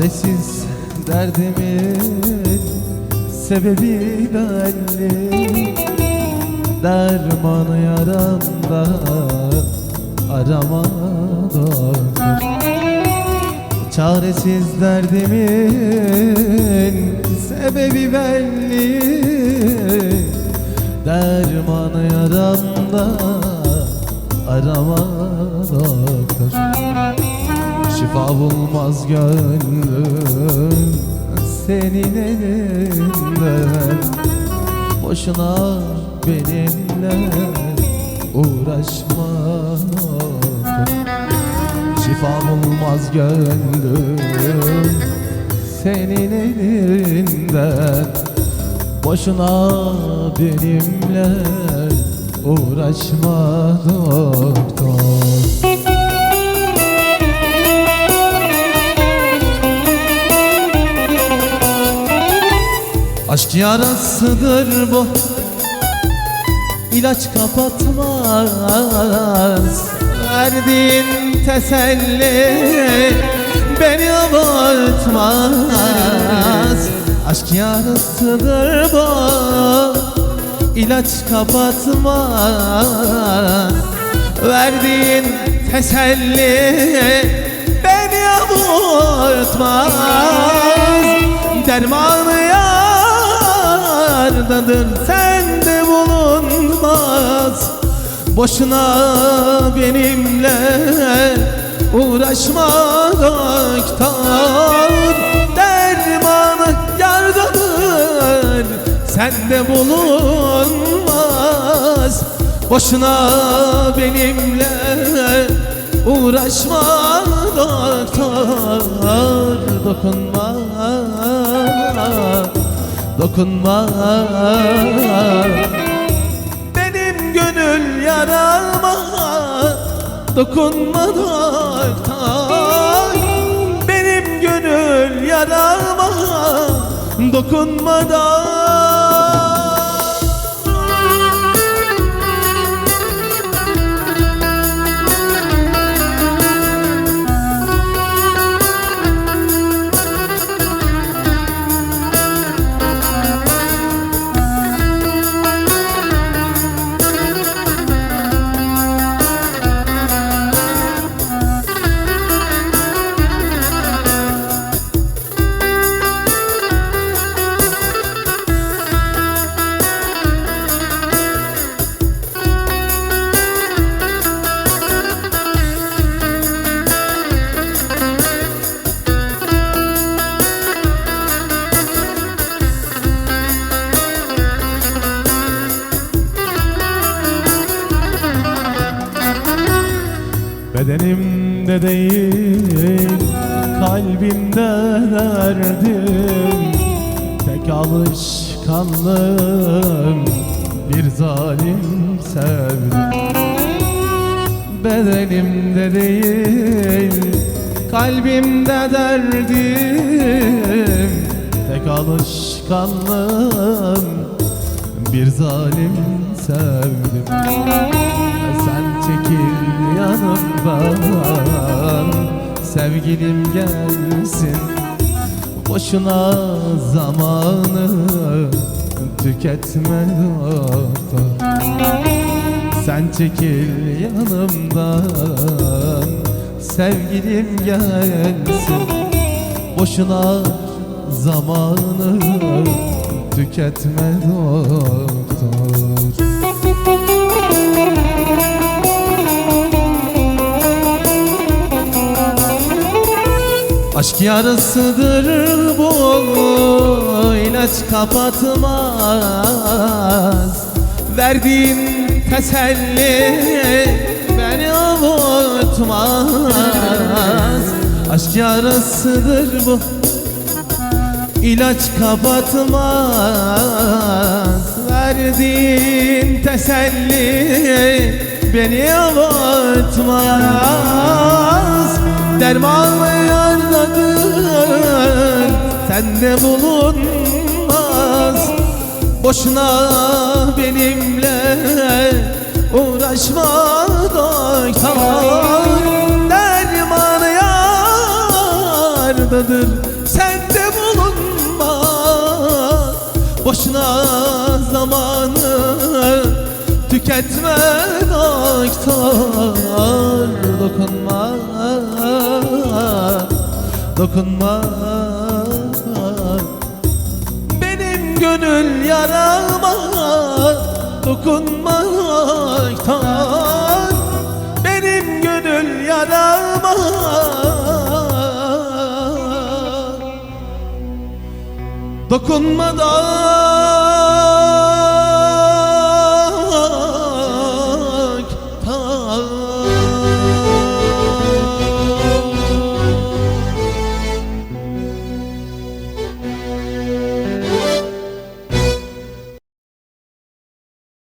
Çaresiz derdimin sebebi benli Dermanı yaramda arama doktor Çaresiz derdimin sebebi belli Dermanı yaramda arama doktor Şifa bulmaz gönlüm senin elinden. Boşuna benimle uğraşma. Şifa bulmaz gönlüm senin elinden. Boşuna benimle uğraşma doktor Aşk yarasıdır bu. İlaç kapatmaz. Verdiğin teselli Beni abartmaz. Aşk yarasıdır bu. İlaç kapatmaz. Verdiğin teselli Beni abartmaz. Dermanı yardadır sende bulunmaz. Boşuna benimle uğraşma doktor. Dermanı yardadır sende bulunmaz. Boşuna benimle uğraşma doktor. Dokunma Dokunma. Benim gönül yarama. Dokunma doktor. Benim gönül yarama. Dokunma da Bedenimde değil kalbimde derdim. Tek alışkanlığım bir zalim sevdim. Bedenimde değil kalbimde derdim. Tek alışkanlığım bir zalim sevdim. Sen çekil yanımdan. Sevgilim gelsin. Boşuna zamanı tüketme doktor Sen çekil yanımdan. Sevgilim gelsin. Boşuna zamanı tüketme doktor. Aşk yarısıdır bu ilaç kapatmaz. Verdiğin teselli beni avutmaz. Aşk yarısıdır bu ilaç kapatmaz Verdiğin teselli beni avutmaz Dermanlı yardadır sende bulunmaz. Boşuna benimle uğraşma doktor. Dermanı yardadır boşuna zamanı Tüketme doktor. Dokunma Dokunma. Benim gönül yarama Dokunma doktor. Benim gönül yarama. Dokunma doktor Allah